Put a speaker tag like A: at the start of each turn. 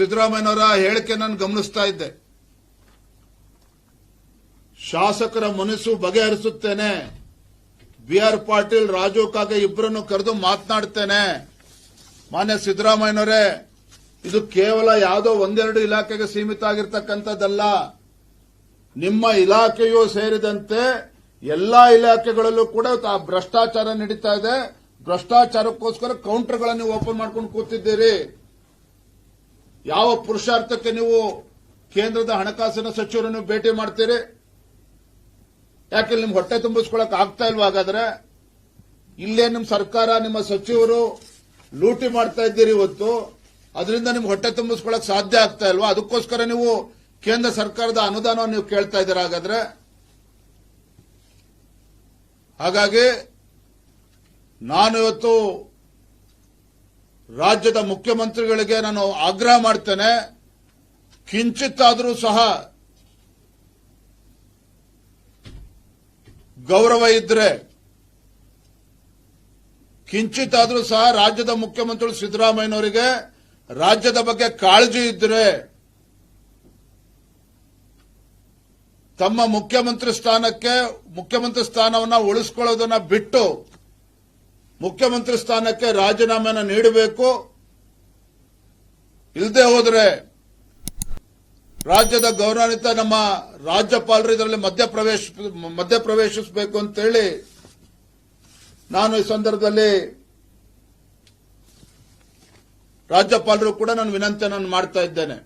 A: ಸಿದ್ದರಾಮಯ್ಯನವರ ಹೇಳಿಕೆ ನಾನು ಗಮನಿಸ್ತಾ ಇದ್ದೆ. ಶಾಸಕರ ಮನಸ್ಸು ಬಗೆಹರಿಸುತ್ತೇನೆ. ಬಿ ಆರ್ ಪಾಟೀಲ್, ರಾಜು ಕಾಗೆ ಇಬ್ಬರನ್ನು ಕರೆದು ಮಾತನಾಡ್ತೇನೆ. ಮಾನ್ಯ ಸಿದ್ದರಾಮಯ್ಯನವರೇ, ಇದು ಕೇವಲ ಯಾವುದೋ ಒಂದೆರಡು ಇಲಾಖೆಗೆ ಸೀಮಿತ ಆಗಿರ್ತಕ್ಕಂಥದ್ದಲ್ಲ. ನಿಮ್ಮ ಇಲಾಖೆಯೂ ಸೇರಿದಂತೆ ಎಲ್ಲಾ ಇಲಾಖೆಗಳಲ್ಲೂ ಕೂಡ ಭ್ರಷ್ಟಾಚಾರ ನಡೀತಾ ಇದೆ. ಭ್ರಷ್ಟಾಚಾರಕ್ಕೋಸ್ಕರ ಕೌಂಟರ್ಗಳನ್ನು ಓಪನ್ ಮಾಡ್ಕೊಂಡು ಕೂತಿದ್ದೀರಿ. ಯಾವ ಪುರುಷಾರ್ಥಕ್ಕೆ ನೀವು ಕೇಂದ್ರದ ಹಣಕಾಸಿನ ಸಚಿವರನ್ನು ಭೇಟಿ ಮಾಡ್ತೀರಿ? ಯಾಕೆ ನಿಮ್ಮ ಹೊಟ್ಟೆ ತುಂಬಿಸ್ಕೊಳಕ್ ಆಗ್ತಾ ಇಲ್ವಾ ಹಾಗಾದ್ರೆ? ಇಲ್ಲೇ ನಿಮ್ಮ ಸರ್ಕಾರ, ನಿಮ್ಮ ಸಚಿವರು ಲೂಟಿ ಮಾಡ್ತಾ ಇದ್ದೀರಿ ಇವತ್ತು. ಅದರಿಂದ ನಿಮ್ಗೆ ಹೊಟ್ಟೆ ತುಂಬಿಸ್ಕೊಳಕ್ ಸಾಧ್ಯ ಆಗ್ತಾ ಇಲ್ವಾ? ಅದಕ್ಕೋಸ್ಕರ ನೀವು ಕೇಂದ್ರ ಸರ್ಕಾರದ ಅನುದಾನವನ್ನು ನೀವು ಕೇಳ್ತಾ ಇದ್ದೀರಾ ಹಾಗಾದ್ರೆ? ಹಾಗಾಗಿ ನಾನು ಇವತ್ತು ರಾಜ್ಯದ ಮುಖ್ಯಮಂತ್ರಿಗಳಿಗೆ ನಾನು ಆಗ್ರಹ ಮಾಡ್ತೇನೆ. ಕಿಂಚಿತ್ತಾದರೂ ಸಹ ಗೌರವ ಇದ್ರೆ, ಕಿಂಚಿತ್ತಾದರೂ ಸಹ ರಾಜ್ಯದ ಮುಖ್ಯಮಂತ್ರಿ ಸಿದ್ದರಾಮಯ್ಯನವರಿಗೆ ರಾಜ್ಯದ ಬಗ್ಗೆ ಕಾಳಜಿ ಇದ್ರೆ, ತಮ್ಮ ಮುಖ್ಯಮಂತ್ರಿ ಸ್ಥಾನಕ್ಕೆ ಮುಖ್ಯಮಂತ್ರಿ ಸ್ಥಾನವನ್ನ ಉಳಿಸ್ಕೊಳ್ಳೋದನ್ನ ಬಿಟ್ಟು ಮುಖ್ಯಮಂತ್ರಿ ಸ್ಥಾನಕ್ಕೆ ರಾಜೀನಾಮೆಯನ್ನು ನೀಡಬೇಕು. ಇಲ್ಲದೆ ಹೋದರೆ ರಾಜ್ಯದ ಗೌರವಾನ್ವಿತ ನಮ್ಮ ರಾಜ್ಯಪಾಲರು ಇದರಲ್ಲಿ ಮಧ್ಯಪ್ರವೇಶ ಮಧ್ಯಪ್ರವೇಶಿಸಬೇಕು ಅಂತೇಳಿ ನಾನು ಈ ಸಂದರ್ಭದಲ್ಲಿ ರಾಜ್ಯಪಾಲರು ಕೂಡ ನಾನು ವಿನಂತಿಯನ್ನು ಮಾಡ್ತಾ ಇದ್ದೇನೆ.